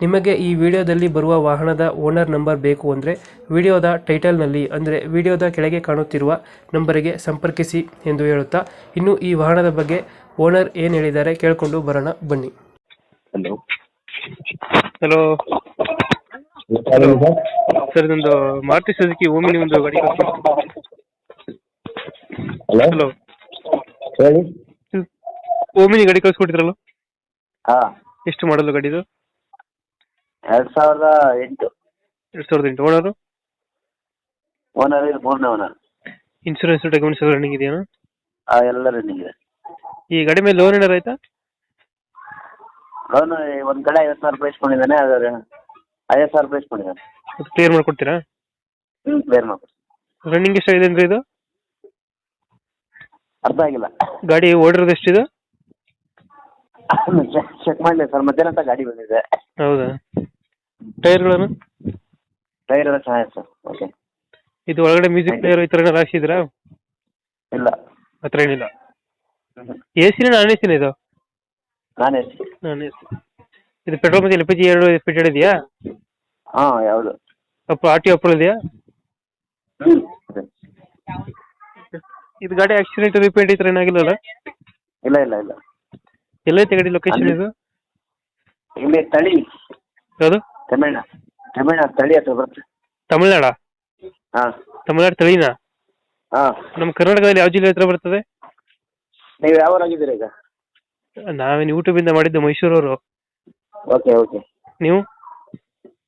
ನಿಮಗೆ ಈ ವಿಡಿಯೋದಲ್ಲಿ ಬರುವ ವಾಹನದ ಓನರ್ ನಂಬರ್ ಬೇಕು ಅಂದರೆ ವಿಡಿಯೋದ ಟೈಟಲ್ನಲ್ಲಿ ಅಂದರೆ ವಿಡಿಯೋದ ಕೆಳಗೆ ಕಾಣುತ್ತಿರುವ ನಂಬರಿಗೆ ಸಂಪರ್ಕಿಸಿ ಎಂದು ಹೇಳುತ್ತಾ ಇನ್ನು ಈ ವಾಹನದ ಬಗ್ಗೆ ಓನರ್ ಏನು ಹೇಳಿದ್ದಾರೆ ಕೇಳಿಕೊಂಡು ಬರೋಣ ಬನ್ನಿ. ಹಲೋ. ಹಲೋ. ಸರ್ ಇದೊಂದು ಮಾರುತಿ ಸುಜುಕಿ ಓಮಿನಿ ಒಂದು ಗಾಡಿ ಹಲೋ. ಹಲೋ. ಹೇಳಿ. ಓಮಿನಿ ಗಾಡಿ ಕಳಿಸ್ಕೊಟ್ಟಿದ್ರಲ್ಲ? ಹಾ. ಎಷ್ಟು ಮಾಡಲು ಗಾಡಿದು ಎರಡ್ ಸಾವಿರದ ಎಂಟು. ಎರಡು ಸಾವಿರದ ಎಂಟು. ಓನರು ಓನರ್ ಇದು ಮೂರನೇ ಓನರ್ ಇನ್ಶೂರೆನ್ಸ್ ಡಾಕ್ಯುಮೆಂಟ್ಸ್ ಎಲ್ಲ ರನ್ನಿಂಗ್ ಇದೆಯಾ? ಆ ಎಲ್ಲ ರನ್ನಿಂಗ್ ಇದೆ. ಈ ಗಾಡಿ ಮೇಲೆ ಲೋನ್ ಏನಾರು ಆಯ್ತಾ? ಲೋನ್ ಒಂದ್ ಕಡೆ ಐವತ್ತು ಸಾವಿರ ರೂಪಾಯಿ ಇಸ್ಕೊಂಡಿದ್ದಾನೆ ಅದ್ರ ಐವತ್ತು ಸಾವಿರ ರೂಪಾಯಿ ಇಸ್ಕೊಂಡಿದ್ದಾನೆ ಅದು ಕ್ಲಿಯರ್ ಮಾಡ್ಕೊಡ್ತೀರಾ? ಕ್ಲಿಯರ್ ಮಾಡ್ಕೊಡ್ತೀನಿ. ರನ್ನಿಂಗ್ ಎಷ್ಟಾಗಿದೆ ಅಂದ್ರೆ ಇದು? ಅರ್ಥ ಆಗಿಲ್ಲ. ಗಾಡಿ ಓಡಿರೋದು ಎಷ್ಟಿದೆ? ಚೆಕ್ ಮಾಡಲಿ ಸರ್ ಮಧ್ಯಾಹ್ನ ಅಂತ ಗಾಡಿ ಬಂದಿದೆ. ಹೌದಾ? ಟೈರ್ಗಳನ್ನು ಟೈರ್ ಎಲ್ಲ ಚೆನ್ನಾಗಿದೆ ಸರ್ ಓಕೆ ಇದು ಒಳಗಡೆ ಮ್ಯೂಸಿಕ್ ಪ್ಲೇಯರ್ ಈ ಥರ ಏನಾರು ಹಾಕ್ಸಿದ್ರಾ ಇಲ್ಲ. ಆ ಥರ ಏನಿಲ್ಲ. ಎ ಸಿನ ನಾನ್ ಎ ಸಿನ ಇದು? ನಾನೇ ನಾನ್ ಎ ಸಿ ಇದು ಪೆಟ್ರೋಲ್ ಮತ್ತು ಎಲ್ ಪಿ ಜಿ ಎರಡು ಫಿಟೆಡ್ ಇದೆಯಾ? ಹಾಂ ಯಾವುದು? ಅಪ್ಪ ಆರ್ ಟಿ ಅಪ್ರೂವಲ್ ಇದೆಯಾ ಇದು ಗಾಡಿ ಆಕ್ಸಿಡೆಂಟ್ ರಿಪೇಂಟ್ ಈ ಥರ ಏನಾಗಿಲ್ಲಲ್ಲ ಇಲ್ಲ ಇಲ್ಲ ಇಲ್ಲ. ಎಲ್ಲೈತೆ ಗಾಡಿ ಲೊಕೇಶನ್ ಇದು? ಇಲ್ಲಿ ತಳಿ. ಯಾವುದು? ತಮಿಳ್ನಾಡು ತಮಿಳ್ನಾಡು ತಳಿ ಹತ್ರ ಬರುತ್ತೆ. ತಮಿಳ್ನಾಡ? ಹಾ. ತಮಿಳ್ನಾಡು ತಳಿನಾ? ಹಾ. ನಮ್ಮ ಕರ್ನಾಟಕದಲ್ಲಿ ಯಾವ ಜಿಲ್ಲೆ ಹತ್ರ ಬರ್ತದೆ? ನೀವು ಯಾವ ಆಗಿದ್ದೀರಾ ಈಗ? ನಾವೇನು ಯೂಟ್ಯೂಬಿಂದ ಮಾಡಿದ್ದು ಮೈಸೂರವರು. ಓಕೆ ಓಕೆ ನೀವು?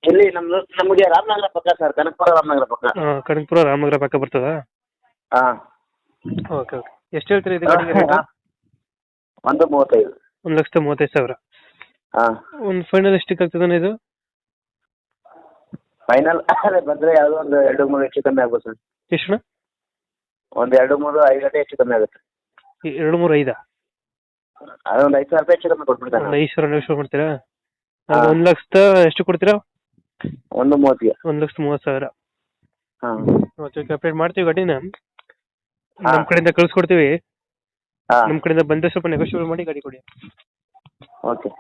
ಇಲ್ಲಿ ನಮ್ಮ ನಮಗೆ ರಾಮನಗರ ಪಕ್ಕ ಸರ್ ಕನಕಪುರ ರಾಮನಗರ ಪಕ್ಕ. ಆ, ಕನಕಪುರ ರಾಮನಗರ ಪಕ್ಕ ಬರ್ತದಾ? ಹಾ. ಓಕೆ ಓಕೆ ಎಷ್ಟು ಹೇಳ್ತೀರಿ ಇದು ಗಾಡಿಗೆ ರೇಟು ಒಂದು ಮೂವತ್ತೈದು. ಒಂದು ಲಕ್ಷದ ಮೂವತ್ತೈದು ಸಾವಿರ. ಹಾ. ಒಂದು ಫೈನಲ್ ಎಷ್ಟಕ್ಕೆ ಆಗ್ತದೆ ಇದು? ಫೈನಲ್ ಅದೇ ಬಂದ್ರೆ ಯಾವುದೋ ಒಂದು ಎರಡು ಮೂರು ಹೆಚ್ಚು ಕಮ್ಮಿ ಆಗ್ಬೋದು ಸರ್. ಎಷ್ಟು ಒಂದು ಎರಡು ಮೂರು ಐದು ಗಂಟೆ ಹೆಚ್ಚು ಕಮ್ಮಿ ಆಗುತ್ತೆ. ಎರಡು ಮೂರು ಐದಾ? ಅದೊಂದು ಐದು ಸಾವಿರ ರೂಪಾಯಿ ಹೆಚ್ಚು ಕಮ್ಮಿ ಒಂದು ಕೊಟ್ಬಿಡ್ತಾನೆ ಐದು ಸಾವಿರ ಶುರು ಮಾಡ್ತೀರಾ? ಹಾ. ಒಂದು ಲಕ್ಷದ ಎಷ್ಟು ಕೊಡ್ತೀರಾ? ಒಂದು ಮೂವತ್ತಿಗೆ. ಒಂದು ಲಕ್ಷದ ಮೂವತ್ತು ಸಾವಿರ. ಹಾ. ಓಕೆ ಓಕೆ ಅಪ್ಡೇಟ್ ಮಾಡ್ತೀವಿ ಗಾಡಿನ ನಮ್ ನಮ್ಮ ಕಡೆಯಿಂದ ಕಳಿಸ್ಕೊಡ್ತೀವಿ. ಹಾ. ನಮ್ಮ ಕಡೆಯಿಂದ ಬಂದರೆ ಸ್ವಲ್ಪ ನೆಗೋಷಿಯೇಟ್ ಮಾಡಿ ಗಾಡಿ ಕೊಡಿ. ಓಕೆ